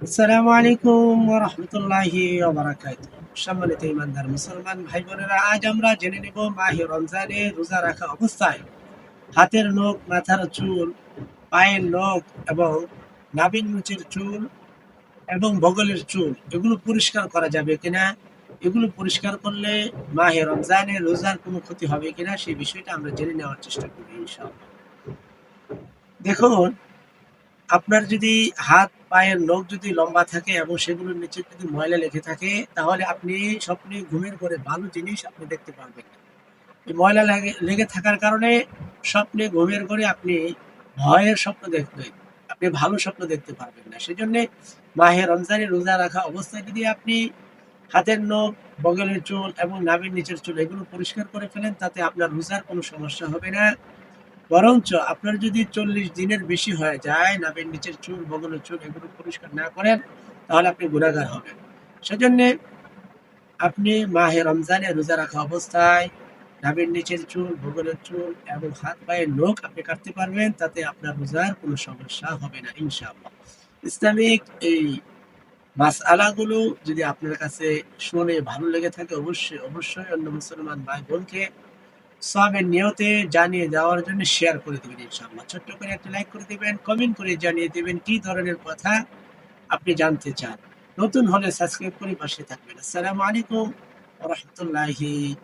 আসসালামু সম্মানিত ইমানদার মুসলমান ভাই বোনেরা আজ আমরা জেনে নেব মাহে রমজানে রোজা রাখা অবস্থায় হাতের নখ, মাথার চুল, পায়ের নখ এবং নাভির নিচের চুল এবং বগলের চুল, এগুলো পরিষ্কার করা যাবে কিনা? এগুলো পরিষ্কার করলে মাহে রমজানে রোজার কোনো ক্ষতি হবে কিনা? সেই বিষয়টা আমরা জেনে নেওয়ার চেষ্টা করি দেখুন আপনার যদি হাত, পায়ের নখ যদি লম্বা থাকে এবং সেগুলোর নিচে যদি ময়লা লেগে থাকে, তাহলে আপনি স্বপ্নে ঘুমের করে ভালো জিনিস আপনি দেখতে পারবেন ময়লা লাগে, লেগে থাকার কারণে স্বপ্নে ঘুমের করে আপনি ভয়ের স্বপ্ন দেখবেন, আপনি ভালো স্বপ্ন দেখতে পারবেন না। সেজন্য মাহে রমজানে রোজা রাখা অবস্থায় যদি আপনি হাতের নখ, বগলের চুল এবং নাভির নিচের চুল এগুলো পরিষ্কার করে ফেলেন, তাতে আপনার রোজার কোনো সমস্যা হবে না। বরঞ্চ আপনার যদি চল্লিশ দিনের বেশি হয়ে যায়, নাভির নিচের চুল, বগলের চুল এগুলো পরিষ্কার না করেন, তাহলে আপনি গুণাগার হবেন। সেজন্য আপনি মাহে রমজানে রোজা রাখা অবস্থায় নাভির নিচের চুল, বগলের চুল এবং হাত পায়ের নখ আপনি কাটতে পারবেন, তাতে আপনার রোজার কোনো সমস্যা হবে না, ইনশাআল্লাহ। ইসলামিক এই মাস আলাগুলো যদি আপনার কাছে শুনে ভালো লেগে থাকে, অবশ্যই অবশ্যই অন্য মুসলমান ভাই বোনকে সবের নিয়তে জানিয়ে দেওয়ার জন্য শেয়ার করে দেবেন ইনশাআল্লাহ। ছোট্ট করে একটা লাইক করে দেবেন কমেন্ট করে জানিয়ে দেবেন কি ধরনের কথা আপনি জানতে চান। নতুন হলে সাবস্ক্রাইব করে পাশে থাকবেন। আসসালামু আলাইকুম রাহমাতুল্লাহি